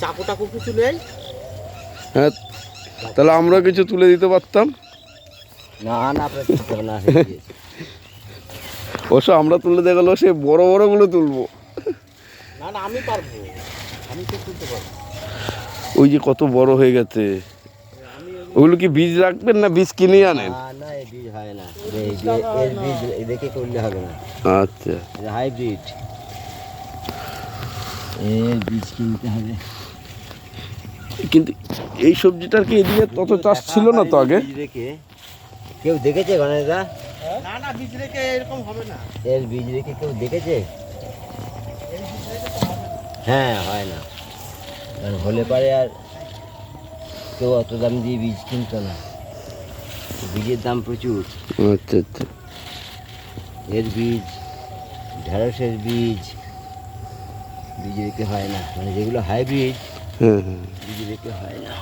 চাকু টাকু কিছু নেই। হ্যাঁ তাহলে আমরা কিছু তুলে দিতে পারতাম? না না হয়ে আমরা তুলে দেখাল সে বড় বড়গুলো তুলবো। না না আমি পারব। আমি তো তুলতে পারব। ওই যে কত বড় হয়ে গেছে। ওগুলো কি বীজ রাখবেন না বীজ কিনে আনেন? না না এই বীজ হয় না। এর বীজ দেখে করলে হবে না। আচ্ছা। হাইব্রিড। এর বীজ কিনতে হবে। কিন্তু এই সবজিটার কি এদিকে তত চাষ ছিল না তো আগে? রেখে কেউ দেখেছে গণেশদা? না না বীজ রেখে এরকম হবে না। এর বীজ রেখে কেউ দেখেছে? হ্যাঁ হয় না। কারণ হলে পারে আর কেউ অত দাম দিয়ে বীজ কিনতো না। বীজের দাম প্রচুর। আচ্ছা আচ্ছা। এর বীজ ঢেঁড়সের বীজ বীজ রেখে হয় না। মানে যেগুলো হাইব্রিড হ্যাঁ হ্যাঁ হয় না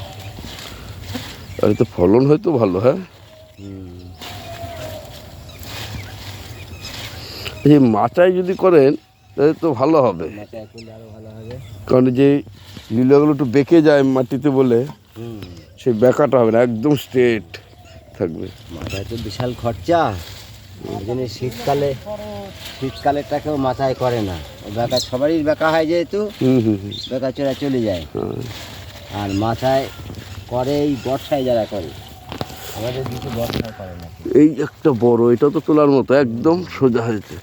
আর তো ফলন হয়তো ভালো হ্যাঁ? এই মাচায় যদি করেন তাহলে তো ভালো হবে। কারণ যে লীলাগুলো একটু বেঁকে যায় মাটিতে বলে সেই বেঁকাটা হবে না একদম স্ট্রেট থাকবে। মাথায় তো বিশাল খরচা। জন্য শীতকালে শীতকালেরটাকেও মাথায় করে না। ও বেকা সবারই বেকা হয় যেহেতু হুম হুম হুম। বেকা চোরা চলে যায়। হ্যাঁ। আর মাথায় করে এই বর্ষায় যারা করে আমাদের দিকে বর্ষায় করে না। এই একটা বড় এটা তো তোলার মতো একদম সোজা হয়েছে।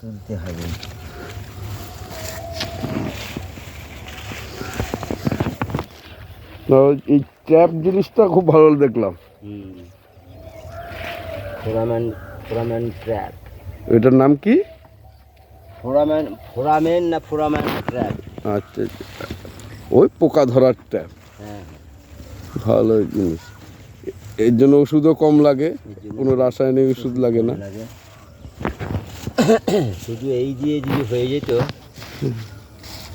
তুলতে হবে। এই ট্র্যাপ জিনিসটা খুব ভালো দেখলাম। হুম। ফোরাম্যান ট্র্যাপ এটার নাম কি? ফোরাম্যান ফোরামেন না ফোরাম্যান আচ্ছা আচ্ছা। ওই পোকা ধরার ট্র্যাপ হ্যাঁ। ভালো জিনিস। এর জন্য ওষুধও কম লাগে কোনো রাসায়নিক ওষুধ লাগে না। শুধু এই দিয়ে যদি হয়ে যেত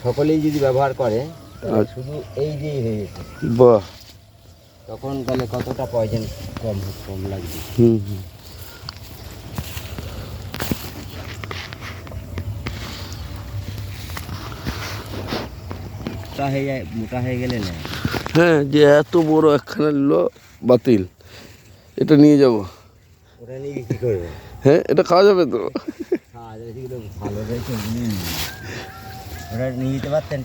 সকলেই যদি ব্যবহার করে আচ্ছা। শুধু এই দিয়েই হয়ে যেত। বাহ। তখন তাহলে কতটা পয়জন কম কম লাগবে? হুম হুম। মোটা হয়ে যায় মোটা হয়ে গেলে না। হ্যাঁ যে এত বড় একখানা নিল বাতিল এটা নিয়ে যাব। ওটা নিয়ে কি করবে? হ্যাঁ এটা খাওয়া যাবে তো। খাওয়া যাবে ভালো। ওটা নিয়ে যেতে পারতেন